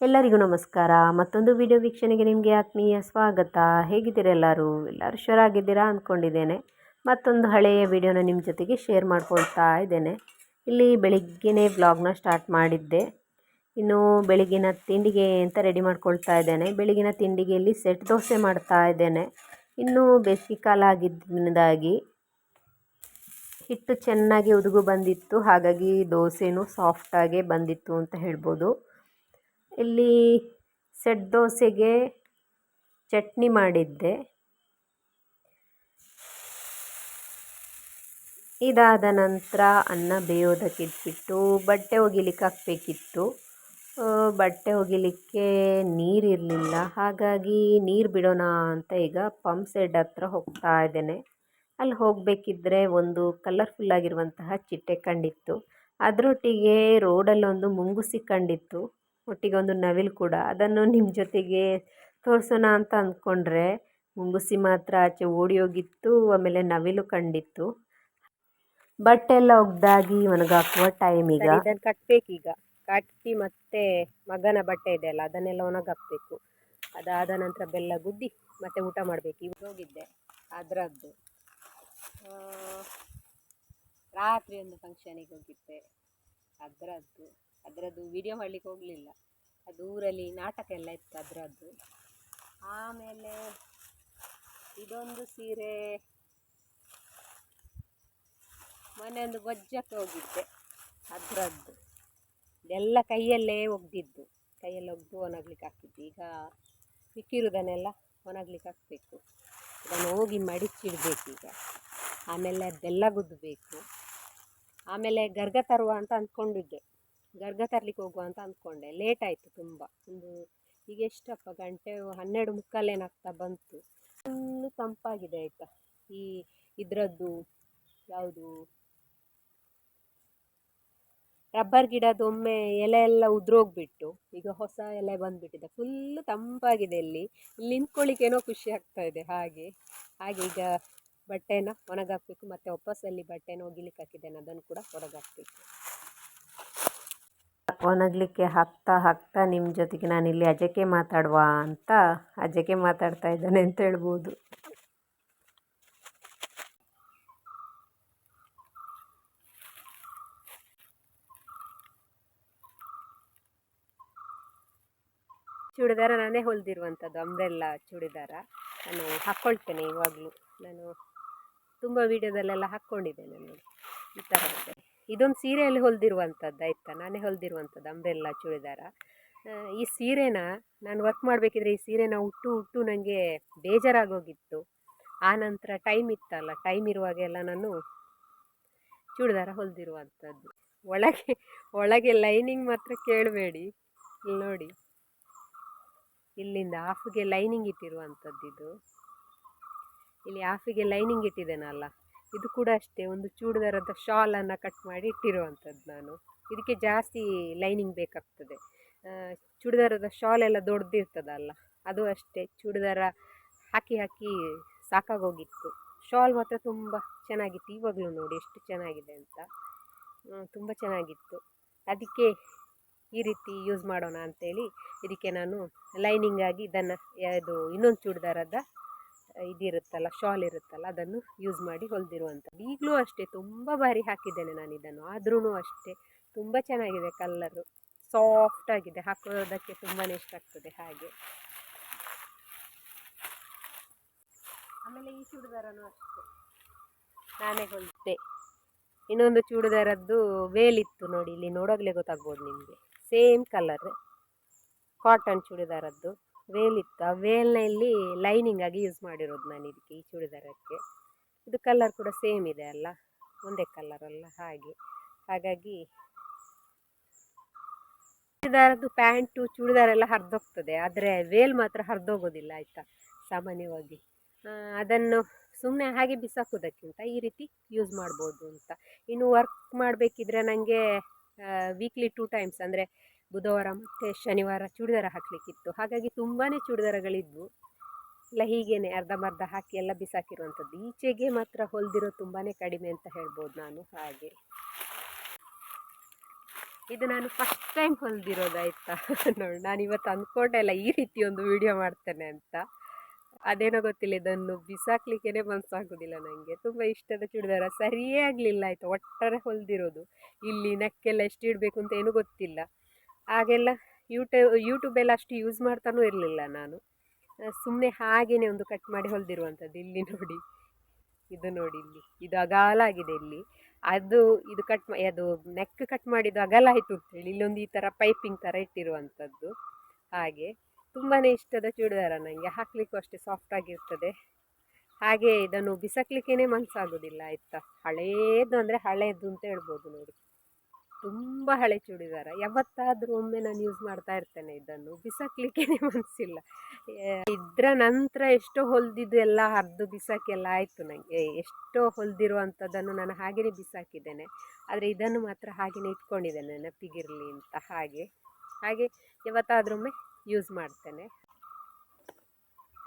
ಎಲ್ಲರಿಗೂ ನಮಸ್ಕಾರ. ಮತ್ತೊಂದು ವಿಡಿಯೋ ವೀಕ್ಷಣೆಗೆ ನಿಮಗೆ ಆತ್ಮೀಯ ಸ್ವಾಗತ. ಹೇಗಿದ್ದೀರಾ ಎಲ್ಲರೂ? ಎಲ್ಲರೂ ಹುಷಾರಾಗಿದ್ದೀರಾ ಅಂದ್ಕೊಂಡಿದ್ದೇನೆ. ಮತ್ತೊಂದು ಹಳೆಯ ವಿಡಿಯೋನ ನಿಮ್ಮ ಜೊತೆಗೆ ಶೇರ್ ಮಾಡ್ಕೊಳ್ತಾ ಇದ್ದೇನೆ. ಇಲ್ಲಿ ಬೆಳಿಗ್ಗೆನೇ ವ್ಲಾಗ್ನ ಸ್ಟಾರ್ಟ್ ಮಾಡಿದ್ದೆ. ಇನ್ನು ಬೆಳಗಿನ ತಿಂಡಿಗೆ ಅಂತ ರೆಡಿ ಮಾಡ್ಕೊಳ್ತಾ ಇದ್ದೇನೆ. ಬೆಳಗಿನ ತಿಂಡಿಗೆ ಇಲ್ಲಿ ಸೆಟ್ ದೋಸೆ ಮಾಡ್ತಾ ಇದ್ದೇನೆ. ಇನ್ನೂ ಬೇಸಿಗೆ ಕಾಲ ಆಗಿದ್ದರಿಂದಾಗಿ ಹಿಟ್ಟು ಚೆನ್ನಾಗಿ ಉದುಗು ಬಂದಿತ್ತು. ಹಾಗಾಗಿ ದೋಸೆನೂ ಸಾಫ್ಟಾಗೆ ಬಂದಿತ್ತು ಅಂತ ಹೇಳ್ಬೋದು. ಇಲ್ಲಿ ಸೆಟ್ ದೋಸೆಗೆ ಚಟ್ನಿ ಮಾಡಿದ್ದೆ. ಇದಾದ ನಂತರ ಅನ್ನ ಬೇಯೋದಕ್ಕೆ ಇಟ್ಬಿಟ್ಟು ಬಟ್ಟೆ ಒಗಿಲಿಕ್ಕೆ ಹಾಕಬೇಕಿತ್ತು. ಬಟ್ಟೆ ಒಗಿಲಿಕ್ಕೆ ನೀರಿರಲಿಲ್ಲ. ಹಾಗಾಗಿ ನೀರು ಬಿಡೋಣ ಅಂತ ಈಗ ಪಂಪ್ ಸೆಡ್ ಹತ್ರ ಹೋಗ್ತಾ ಇದ್ದೇನೆ. ಅಲ್ಲಿ ಹೋಗಬೇಕಿದ್ರೆ ಒಂದು ಕಲರ್ಫುಲ್ ಆಗಿರುವಂತಹ ಚಿಟ್ಟೆ ಕಂಡಿತ್ತು. ಅದರೊಟ್ಟಿಗೆ ರೋಡಲ್ಲೊಂದು ಮುಂಗುಸಿ ಕಂಡಿತ್ತು. ಒಟ್ಟಿಗೆ ಒಂದು ನವಿಲು ಕೂಡ ಅದನ್ನು ನಿಮ್ಮ ಜೊತೆಗೆ ತೋರಿಸೋಣ ಅಂತ ಅಂದ್ಕೊಂಡ್ರೆ ಮುಂಗುಸಿ ಮಾತ್ರ ಆಚೆ ಓಡಿ ಹೋಗಿತ್ತು, ಆಮೇಲೆ ನವಿಲು ಕಂಡಿತ್ತು. ಬಟ್ಟೆ ಎಲ್ಲ ಒಗ್ದಾಗಿ ಒಣಗಾಕುವ ಟೈಮ್ ಈಗ. ಇದನ್ನು ಕಟ್ಟಬೇಕೀಗ ಕಟ್ಟಿ ಮತ್ತೆ ಮಗನ ಬಟ್ಟೆ ಇದೆ ಅಲ್ಲ, ಅದನ್ನೆಲ್ಲ ಒಣಗಾಕ್ಬೇಕು. ಅದಾದ ನಂತರ ಬೆಲ್ಲ ಗುದ್ದಿ ಮತ್ತೆ ಊಟ ಮಾಡಬೇಕು. ಇವಾಗ ಹೋಗಿದ್ದೆ, ಅದರದ್ದು. ರಾತ್ರಿ ಒಂದು ಫಂಕ್ಷನಿಗೆ ಹೋಗಿದ್ದೆ, ಅದರದ್ದು. ಅದರದ್ದು ವಿಡಿಯೋ ಮಾಡಲಿಕ್ಕೆ ಹೋಗಲಿಲ್ಲ. ಅದು ಊರಲ್ಲಿ ನಾಟಕ ಎಲ್ಲ ಇತ್ತು ಅದರದ್ದು. ಆಮೇಲೆ ಇದೊಂದು ಸೀರೆ ಮೊನ್ನೆ ಒಂದು ಗೊಜ್ಜಕ್ಕೆ ಹೋಗಿದ್ದೆ ಅದರದ್ದು. ಇದೆಲ್ಲ ಕೈಯಲ್ಲೇ ಒಗ್ದಿದ್ದು. ಕೈಯಲ್ಲಿ ಒಗ್ದು ಒಣಗ್ಲಿಕ್ಕೆ ಹಾಕಿದ್ದು. ಈಗ ಮಿಕ್ಕಿರುವುದನ್ನೆಲ್ಲ ಒಣಗ್ಲಿಕ್ಕೆ ಹಾಕಬೇಕು. ಇದನ್ನು ಹೋಗಿ ಮಡಿಚಿಡಬೇಕೀಗ ಆಮೇಲೆ ಅದೆಲ್ಲ ಗುದ್ದಬೇಕು ಆಮೇಲೆ ಗರ್ಗ ತರುವ ಅಂತ ಅಂದ್ಕೊಂಡಿದ್ದೆ. ಗರ್ಗ ತರ್ಲಿಕ್ಕೆ ಹೋಗುವ ಅಂತ ಅಂದ್ಕೊಂಡೆ. ಲೇಟ್ ಆಯಿತು ತುಂಬ. ಒಂದು ಈಗ ಎಷ್ಟಪ್ಪ, ಗಂಟೆ ಹನ್ನೆರಡು ಮುಕ್ಕಾಲೇನಾಗ್ತಾ ಬಂತು. ಫುಲ್ಲು ತಂಪಾಗಿದೆ ಆಯಿತಾ. ಈ ಇದರದ್ದು ಯಾವುದು? ರಬ್ಬರ್ ಗಿಡದೊಮ್ಮೆ ಎಲೆ ಎಲ್ಲ ಉದುರೋಗ್ಬಿಟ್ಟು ಈಗ ಹೊಸ ಎಲೆ ಬಂದುಬಿಟ್ಟಿದೆ. ಫುಲ್ಲು ತಂಪಾಗಿದೆ ಇಲ್ಲಿ. ಇಲ್ಲಿ ನಿಂತ್ಕೊಳ್ಳಿಕ್ಕೇನೋ ಖುಷಿ ಆಗ್ತಾ ಇದೆ ಹಾಗೆ. ಹಾಗೆ ಈಗ ಬಟ್ಟೆನ ಒಣಗಾಕಬೇಕು. ಮತ್ತು ವಾಪಸ್ಸಲ್ಲಿ ಬಟ್ಟೆನ ಒಗಿಲಿಕ್ಕೆ ಹಾಕಿದ್ದೇನೆ. ಅದನ್ನು ಕೂಡ ಒಣಗಾಕಬೇಕು. ಒಣಗಲಿಕ್ಕೆ ಹಾಕ್ತಾ ಹಾಕ್ತಾ ನಿಮ್ಮ ಜೊತೆಗೆ ನಾನು ಇಲ್ಲಿ ಅಜಕೆ ಮಾತಾಡುವ ಅಂತ ಅಜಕೆ ಮಾತಾಡ್ತಾ ಇದ್ದಾನೆ ಅಂತ ಹೇಳ್ಬೋದು. ಚೂಡಿದಾರ ನಾನೇ ಹೊಲಿದಿರುವಂಥದ್ದು, ಅಂಬ್ರೆಲ್ಲ ಚೂಡಿದಾರ. ನಾನು ಹಾಕ್ಕೊಳ್ತೇನೆ ಇವಾಗಲೂ. ನಾನು ತುಂಬ ವೀಡಿಯೋದಲ್ಲೆಲ್ಲ ಹಾಕ್ಕೊಂಡಿದ್ದೇನೆ ನೋಡಿ, ಈ ಥರ ಇದೊಂದು ಸೀರೆಯಲ್ಲಿ ಹೊಲಿದಿರುವಂಥದ್ದು, ಆಯಿತಾ? ನಾನೇ ಹೊಲಿದಿರುವಂಥದ್ದು, ಅಂಬ್ರೆಲ್ಲ, ಚೂಡಿದಾರ. ಈ ಸೀರೆನ ನಾನು ವರ್ಕ್ ಮಾಡಬೇಕಿದ್ರೆ ಈ ಸೀರೆನ ಉಟ್ಟು ಉಟ್ಟು ನನಗೆ ಬೇಜಾರಾಗೋಗಿತ್ತು. ಆ ನಂತರ ಟೈಮ್ ಇತ್ತಲ್ಲ ಟೈಮ್ ಇರುವಾಗೆಲ್ಲ ನಾನು ಚೂಡಿದಾರ ಹೊಲಿದಿರುವಂಥದ್ದು. ಒಳಗೆ ಒಳಗೆ ಲೈನಿಂಗ್ ಮಾತ್ರ ಕೇಳಬೇಡಿ. ಇಲ್ಲಿ ನೋಡಿ. ಇಲ್ಲಿಂದ ಆಫ್ಗೆ ಲೈನಿಂಗ್ ಇಟ್ಟಿರುವಂಥದ್ದು ಇದು ಇಲ್ಲಿ ಆಫಿಗೆ ಲೈನಿಂಗ್ ಇಟ್ಟಿದ್ದೇನಲ್ಲ? ಇದು ಕೂಡ ಅಷ್ಟೇ, ಒಂದು ಚೂಡಿದಾರದ ಶಾಲನ್ನು ಕಟ್ ಮಾಡಿ ಇಟ್ಟಿರುವಂಥದ್ದು ನಾನು. ಇದಕ್ಕೆ ಜಾಸ್ತಿ ಲೈನಿಂಗ್ ಬೇಕಾಗ್ತದೆ. ಚೂಡಿದಾರದ ಶಾಲ್ ಎಲ್ಲ ದೊಡ್ಡದಿರ್ತದಲ್ಲ ಅದು ಅಷ್ಟೇ. ಚೂಡಿದಾರ ಹಾಕಿ ಹಾಕಿ ಸಾಕಾಗೋಗಿತ್ತು. ಶಾಲ್ ಮಾತ್ರ ತುಂಬ ಚೆನ್ನಾಗಿತ್ತು. ಇವಾಗಲೂ ನೋಡಿ ಎಷ್ಟು ಚೆನ್ನಾಗಿದೆ ಅಂತ. ತುಂಬ ಚೆನ್ನಾಗಿತ್ತು. ಅದಕ್ಕೆ ಈ ರೀತಿ ಯೂಸ್ ಮಾಡೋಣ ಅಂಥೇಳಿ ಇದಕ್ಕೆ ನಾನು ಲೈನಿಂಗಾಗಿ ಇದನ್ನು, ಇದು ಇನ್ನೊಂದು ಚೂಡಿದಾರದ ಇದಿರುತ್ತಲ್ಲ, ಶಾಲ್ ಇರುತ್ತಲ್ಲ, ಅದನ್ನು ಯೂಸ್ ಮಾಡಿ ಹೊಲಿದಿರುವಂಥದ್ದು. ಈಗಲೂ ಅಷ್ಟೇ, ತುಂಬ ಬಾರಿ ಹಾಕಿದ್ದೇನೆ ನಾನು ಇದನ್ನು. ಆದ್ರೂ ಅಷ್ಟೇ, ತುಂಬ ಚೆನ್ನಾಗಿದೆ ಕಲ್ಲರು ಸಾಫ್ಟ್ ಆಗಿದೆ, ಹಾಕೋದಕ್ಕೆ ತುಂಬಾ ಇಷ್ಟ ಆಗ್ತದೆ ಹಾಗೆ. ಆಮೇಲೆ ಈ ಚೂಡಿದಾರನು ಅಷ್ಟೇ. ನಾನೇ ಹೊಲಿದೆ. ಇನ್ನೊಂದು ಚೂಡಿದಾರದ್ದು ವೇಲಿತ್ತು ನೋಡಿ, ಇಲ್ಲಿ ನೋಡೋಗ್ಲೇ ಗೊತ್ತಾಗ್ಬೋದು ನಿಮಗೆ. ಸೇಮ್ ಕಲರ್ ಕಾಟನ್ ಚೂಡಿದಾರದ್ದು. ವೇಲಿತ್ತು ಆ ವೇಲ್ನಲ್ಲಿ ಲೈನಿಂಗ್ ಆಗಿ ಯೂಸ್ ಮಾಡಿರೋದು ನಾನು ಇದಕ್ಕೆ, ಈ ಚೂಡಿದಾರಕ್ಕೆ. ಇದು ಕಲರ್ ಕೂಡ ಸೇಮ್ ಇದೆ ಅಲ್ಲ, ಒಂದೇ ಕಲರ್ ಅಲ್ಲ, ಹಾಗೆ. ಹಾಗಾಗಿ ಚೂಡಿದಾರದ್ದು ಪ್ಯಾಂಟು, ಚೂಡಿದಾರ ಎಲ್ಲ ಹರಿದೋಗ್ತದೆ. ಆದರೆ ವೇಲ್ ಮಾತ್ರ ಹರಿದೋಗೋದಿಲ್ಲ, ಆಯಿತಾ? ಸಾಮಾನ್ಯವಾಗಿ. ಅದನ್ನು ಸುಮ್ಮನೆ ಹಾಗೆ ಬಿಸಾಕೋದಕ್ಕಿಂತ ಈ ರೀತಿ ಯೂಸ್ ಮಾಡ್ಬೋದು ಅಂತ. ಇನ್ನು ವರ್ಕ್ ಮಾಡಬೇಕಿದ್ರೆ ನನಗೆ ವೀಕ್ಲಿ ಟೂ ಟೈಮ್ಸ್ ಅಂದರೆ ಬುಧವಾರ ಮತ್ತು ಶನಿವಾರ ಚೂಡಿದಾರ ಹಾಕಲಿಕ್ಕಿತ್ತು. ಹಾಗಾಗಿ ತುಂಬಾ ಚೂಡಿದಾರಗಳಿದ್ವು. ಎಲ್ಲ ಹೀಗೇನೆ ಅರ್ಧಂಬರ್ಧ ಹಾಕಿ ಎಲ್ಲ ಬಿಸಾಕಿರುವಂಥದ್ದು. ಈಚೆಗೆ ಮಾತ್ರ ಹೊಲ್ದಿರೋ ತುಂಬಾ ಕಡಿಮೆ ಅಂತ ಹೇಳ್ಬೋದು ನಾನು, ಹಾಗೆ. ಇದು ನಾನು ಫಸ್ಟ್ ಟೈಮ್ ಹೊಲ್ದಿರೋದಾಯ್ತಾ? ನೋಡಿ, ನಾನು ಇವತ್ತು ಅಂದ್ಕೊಂಡೆ ಇಲ್ಲ ಈ ರೀತಿ ಒಂದು ವಿಡಿಯೋ ಮಾಡ್ತೇನೆ ಅಂತ. ಅದೇನೋ ಗೊತ್ತಿಲ್ಲ, ಇದನ್ನು ಬಿಸಾಕ್ಲಿಕ್ಕೇ ಮನಸ್ಸಾಗೋದಿಲ್ಲ ನನಗೆ ತುಂಬ ಇಷ್ಟದ ಚೂಡಿದಾರ. ಸರಿಯೇ ಆಗಲಿಲ್ಲ, ಆಯಿತಾ. ಒಟ್ಟಾರೆ ಹೊಲ್ದಿರೋದು. ಇಲ್ಲಿ ನೆಕ್ಕೆಲ್ಲ ಎಷ್ಟು ಇಡಬೇಕು ಅಂತ ಏನೂ ಗೊತ್ತಿಲ್ಲ. ಆಗೆಲ್ಲ ಯೂಟ್ಯೂಬ್ ಯೂಟ್ಯೂಬೆಲ್ಲ ಅಷ್ಟು ಯೂಸ್ ಮಾಡ್ತಾನೂ ಇರಲಿಲ್ಲ ನಾನು. ಸುಮ್ಮನೆ ಹಾಗೆಯೇ ಒಂದು ಕಟ್ ಮಾಡಿ ಹೊಲಿದಿರುವಂಥದ್ದು ಇಲ್ಲಿ ನೋಡಿ. ಇದು ನೋಡಿ ಇಲ್ಲಿ. ಇದು ಅಗಾಲ ಆಗಿದೆ ಇಲ್ಲಿ. ಅದು, ಇದು ಕಟ್ ಅದು ನೆಕ್ ಕಟ್ ಮಾಡಿದ್ದು ಅಗಲ ಆಯಿತು ಅಂತೇಳಿ. ಇಲ್ಲೊಂದು ಈ ಥರ ಪೈಪಿಂಗ್ ಥರ ಇಟ್ಟಿರುವಂಥದ್ದು. ಹಾಗೆ. ತುಂಬಾ ಇಷ್ಟದ ಚೂಡಿದಾರ ನನಗೆ ಹಾಕಲಿಕ್ಕೂ ಅಷ್ಟೇ ಸಾಫ್ಟ್ ಆಗಿರ್ತದೆ. ಹಾಗೆ ಇದನ್ನು ಬಿಸಾಕ್ಲಿಕ್ಕೇ ಮನಸ್ಸಾಗೋದಿಲ್ಲ ಆಯಿತಾ? ಹಳೇದು ಅಂದರೆ ಹಳೇದು ಅಂತ ಹೇಳ್ಬೋದು ನೋಡಿ. ತುಂಬ ಹಳೆ ಚೂಡಿದಾರ. ಯಾವತ್ತಾದರೂ ಒಮ್ಮೆ ನಾನು ಯೂಸ್ ಮಾಡ್ತಾ ಇರ್ತೇನೆ ಇದನ್ನು. ಬಿಸಾಕ್ಲಿಕ್ಕೆ ಮನಸ್ಸಿಲ್ಲ ಇದರ ನಂತರ ಎಷ್ಟೋ ಹೊಲಿದಿದ್ದು ಎಲ್ಲ ಹರಿದು ಬಿಸಾಕಿ ಎಲ್ಲ ಆಯಿತು ನನಗೆ ಎಷ್ಟೋ ಹೊಲಿದಿರುವಂಥದ್ದನ್ನು ನಾನು ಹಾಗೆಯೇ ಬಿಸಾಕಿದ್ದೇನೆ. ಆದರೆ ಇದನ್ನು ಮಾತ್ರ ಹಾಗೆಯೇ ಇಟ್ಕೊಂಡಿದ್ದೇನೆ, ನೆನಪಿಗಿರಲಿ ಅಂತ ಹಾಗೆ. ಹಾಗೆ ಯಾವತ್ತಾದ್ರೊಮ್ಮೆ ಯೂಸ್ ಮಾಡ್ತೇನೆ.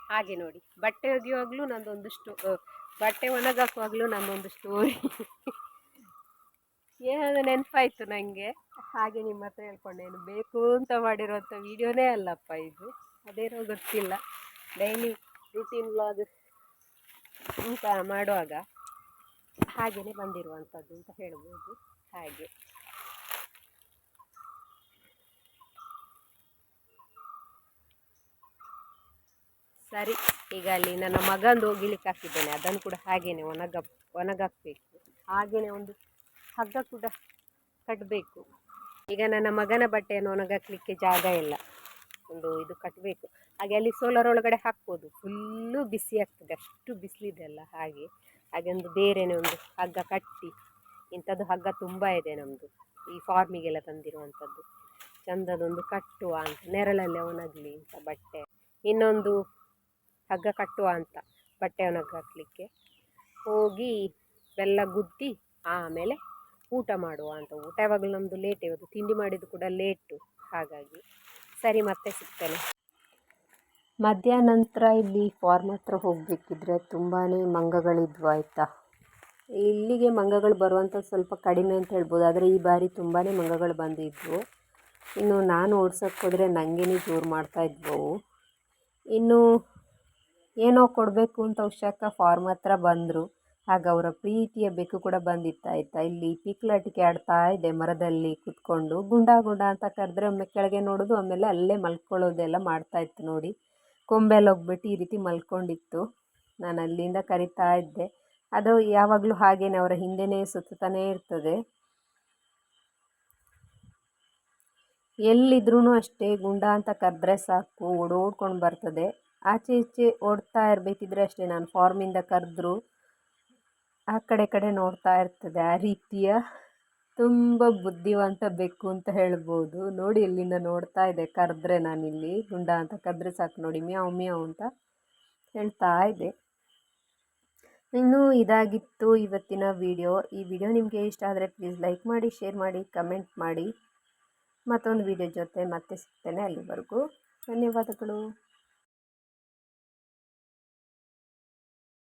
ಹಾಗೆ ನೋಡಿ. ಬಟ್ಟೆ ಒಗೆಯುವಾಗಲೂ ನಂದೊಂದು ಸ್ಟೋ ಬಟ್ಟೆ ಒಣಗಾಕುವಾಗಲೂ ನಂದೊಂದು ಸ್ಟೋರಿ ಏನದು ನೆನಪಾಯ್ತು ನನಗೆ ಹಾಗೆ ನಿಮ್ಮ ಹತ್ರ ಹೇಳ್ಕೊಂಡೆ, ಏನು ಬೇಕು ಅಂತ ಮಾಡಿರುವಂಥ ವೀಡಿಯೋನೇ ಅಲ್ಲಪ್ಪ ಇದು. ಅದೇನೋ ಗೊತ್ತಿಲ್ಲ. ಡೈಲಿ ರುಟೀನ್ ವ್ಲಾಗ್ ಅಂತ ಮಾಡುವಾಗ ಹಾಗೆಯೇ ಬಂದಿರುವಂಥದ್ದು ಅಂತ ಹೇಳ್ಬೋದು. ಹಾಗೆ. ಸರಿ, ಈಗ ಅಲ್ಲಿ ನನ್ನ ಮಗಂದು ಹೋಗಿಲಿಕ್ಕೆ ಹಾಕಿದ್ದೇನೆ. ಅದನ್ನು ಕೂಡ ಹಾಗೇನೆ ಒಣಗ, ಒಣಗಾಕಬೇಕು. ಹಾಗೆಯೇ ಒಂದು ಹಗ್ಗ ಕೂಡ ಕಟ್ಟಬೇಕು ಈಗ ನನ್ನ ಮಗನ ಬಟ್ಟೆಯನ್ನು ಒಣಗಾಕಲಿಕ್ಕೆ ಜಾಗ ಇಲ್ಲ. ಒಂದು ಇದು ಕಟ್ಟಬೇಕು ಹಾಗೆ ಅಲ್ಲಿ ಸೋಲಾರ್ ಒಳಗಡೆ ಹಾಕ್ಬೋದು. ಫುಲ್ಲು ಬಿಸಿ ಆಗ್ತದೆ. ಅಷ್ಟು ಬಿಸಿಲಿದೆ ಅಲ್ಲ ಹಾಗೆ. ಹಾಗೆ ಒಂದು ಬೇರೆಯೇ ಒಂದು ಹಗ್ಗ ಕಟ್ಟಿ, ಇಂಥದ್ದು ಹಗ್ಗ ತುಂಬ ಇದೆ ನಮ್ಮದು ಈ ಫಾರ್ಮಿಗೆಲ್ಲ ತಂದಿರುವಂಥದ್ದು. ಚಂದದೊಂದು ಕಟ್ಟುವ ಅಂತ, ನೆರಳಲ್ಲೇ ಒಣಗಲಿ ಅಂತ ಬಟ್ಟೆ. ಇನ್ನೊಂದು ಹಗ್ಗ ಕಟ್ಟುವ ಅಂತ ಬಟ್ಟೆ ಒಣಗಾಕಲಿಕ್ಕೆ. ಹೋಗಿ ಬೆಲ್ಲ ಗುದ್ದಿ, ಆಮೇಲೆ ಊಟ ಮಾಡುವ ಅಂತ ಊಟ. ಯಾವಾಗಲೂ ನಮ್ಮದು ಲೇಟ್ ಇವತ್ತು. ತಿಂಡಿ ಮಾಡಿದ್ದು ಕೂಡ ಲೇಟು ಹಾಗಾಗಿ ಸರಿ ಮತ್ತೆ ಸಿಗ್ತೇನೆ. ಮಧ್ಯಾಹ್ನ ನಂತರ ಇಲ್ಲಿ ಫಾರ್ಮ್ ಹತ್ರ ಹೋಗಬೇಕಿದ್ರೆ ತುಂಬಾ ಮಂಗಗಳಿದ್ವು ಆಯಿತಾ? ಇಲ್ಲಿಗೆ ಮಂಗಗಳು ಬರುವಂಥದ್ದು ಸ್ವಲ್ಪ ಕಡಿಮೆ ಅಂತ ಹೇಳ್ಬೋದು. ಆದರೆ ಈ ಬಾರಿ ತುಂಬಾ ಮಂಗಗಳು ಬಂದಿದ್ವು. ಇನ್ನು ನಾನು ಓಡ್ಸೋಕ್ಕೆ ಹೋದರೆ ನನಗೇನೆ ಜೋರು ಮಾಡ್ತಾಯಿದ್ವು ಇನ್ನು ಏನೋ ಕೊಡಬೇಕು ಅಂತ ಹುಷಾಕ ಫಾರ್ಮ್ ಹತ್ರ ಬಂದರು. ಆಗ ಅವರ ಪ್ರೀತಿಯ ಬೆಕ್ಕು ಕೂಡ ಬಂದಿತ್ತಾ ಇತ್ತಾ. ಇಲ್ಲಿ ಪಿಕ್ಲಾಟಿಕೆ ಆಡ್ತಾ ಇದೆ ಮರದಲ್ಲಿ ಕುತ್ಕೊಂಡು. ಗುಂಡ ಗುಂಡ ಅಂತ ಕರೆದ್ರೆ ಒಮ್ಮೆ ಕೆಳಗೆ ನೋಡೋದು ಆಮೇಲೆ ಅಲ್ಲೇ ಮಲ್ಕೊಳ್ಳೋದೆಲ್ಲ ಮಾಡ್ತಾಯಿತ್ತು ನೋಡಿ. ಕೊಂಬೆಲ್ಲ ಹೋಗ್ಬಿಟ್ಟು ಈ ರೀತಿ ಮಲ್ಕೊಂಡಿತ್ತು. ನಾನು ಅಲ್ಲಿಂದ ಕರಿತಾ ಇದ್ದೆ. ಅದು ಯಾವಾಗಲೂ ಹಾಗೇನೆ, ಅವರ ಹಿಂದೆನೇ ಸುತ್ತಾನೇ ಇರ್ತದೆ. ಎಲ್ಲಿದ್ರೂ ಅಷ್ಟೇ ಗುಂಡ ಅಂತ ಕರೆದ್ರೆ ಸಾಕು, ಓಡೋಡ್ಕೊಂಡು ಬರ್ತದೆ. ಆಚೆ ಈಚೆ ಓಡ್ತಾ ಇರಬೇಕಿದ್ರೆ ಅಷ್ಟೇ, ನಾನು ಫಾರ್ಮಿಂದ ಕರೆದ್ರು ಆ ಕಡೆ ಕಡೆ ನೋಡ್ತಾ ಇರ್ತದೆ. ಆ ರೀತಿಯ ತುಂಬ ಬುದ್ಧಿವಂತ ಬೆಕ್ಕು ಅಂತ ಹೇಳ್ಬೋದು. ನೋಡಿ ಇಲ್ಲಿಂದ ನೋಡ್ತಾ ಇದೆ. ಕರೆದ್ರೆ ನಾನಿಲ್ಲಿ. ಗುಂಡ ಅಂತ ಕರೆದ್ರೆ ಸಾಕು ನೋಡಿ. ಮ್ಯಾವ್ ಮ್ಯಾವ್ ಅಂತ ಹೇಳ್ತಾ ಇದೆ. ಇನ್ನೂ ಇದಾಗಿತ್ತು ಇವತ್ತಿನ ವಿಡಿಯೋ. ಈ ವಿಡಿಯೋ ನಿಮಗೆ ಇಷ್ಟ ಆದರೆ ಪ್ಲೀಸ್ ಲೈಕ್ ಮಾಡಿ ಶೇರ್ ಮಾಡಿ ಕಮೆಂಟ್ ಮಾಡಿ. ಮತ್ತೊಂದು ವಿಡಿಯೋ ಜೊತೆ ಮತ್ತೆ ಸಿಗ್ತೇನೆ ಅಲ್ಲಿವರೆಗೂ. ಧನ್ಯವಾದಗಳು.